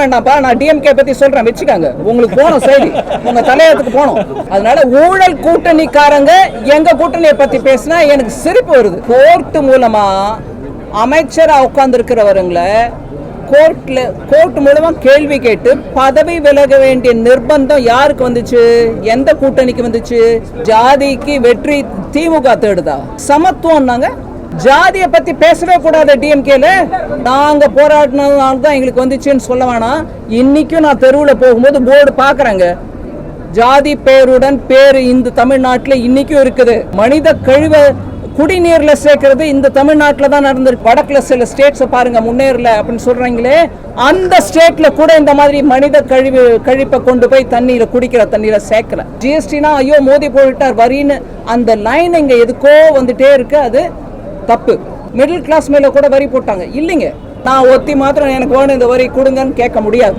வேண்டாம்ப்பா நான் டிஎம்கே பத்தி சொல்றேன் வச்சுக்காங்க. உங்களுக்கு போனோம் செய்தி. உங்க தலையத்துக்கு போனோம் அதனால ஊழல் கூட்டணிக்காரங்க எங்க கூட்டணியை பத்தி பேசினா எனக்கு சிரிப்பு வருது. கோர்ட் மூலமா அமைச்சரா உட்கார்ந்துருக்கிறவருங்களை கோர்ட்ல கோர்ட் மூலமா கேள்வி கேட்டு பதவி விலக வேண்டிய நிர்பந்தம் யாருக்கு வந்துச்சு? எந்த கூட்டணிக்கு வந்துச்சு? ஜாதிக்கு வெற்றி திமுக தேடுதா? சமத்துவம்னாங்க ஜாதியை பத்தி பேசவே கூடாது டிஎம்கேல நாங்க போராடினதுனால தான் எங்களுக்கு வந்துச்சுன்னு சொல்ல வேணாம். இன்னைக்கும் நான் தெருவில் போகும்போது போர்டு பாக்குறேங்க. ஜாதி பேருடன் பேரு இந்த தமிழ்நாட்டில் இன்னைக்கும் இருக்குது. மனித கழிவை குடிநீர்ல சேர்க்கறது இந்த தமிழ்நாட்டில் தான் நடந்திருக்கு. வடக்குல சில ஸ்டேட்ஸை பாருங்க முன்னேறல அப்படின்னு சொல்றாங்களே. அந்த ஸ்டேட்ல கூட இந்த மாதிரி மனித கழிவு கழிப்பை கொண்டு போய் தண்ணியில குடிக்கிற தண்ணியில சேர்க்கல. ஜிஎஸ்டினா ஐயோ மோதி போயிட்டார் வரின்னு அந்த லைன் இங்க எதுக்கோ வந்துட்டே இருக்கு. அது தப்பு. மிடில் கிளாஸ் மேல கூட வரி போட்டாங்க. இல்லைங்க. நான் ஒத்தி மாத்திரம் எனக்கு வேணும் இந்த வரி கொடுங்கன்னு கேட்க முடியாது.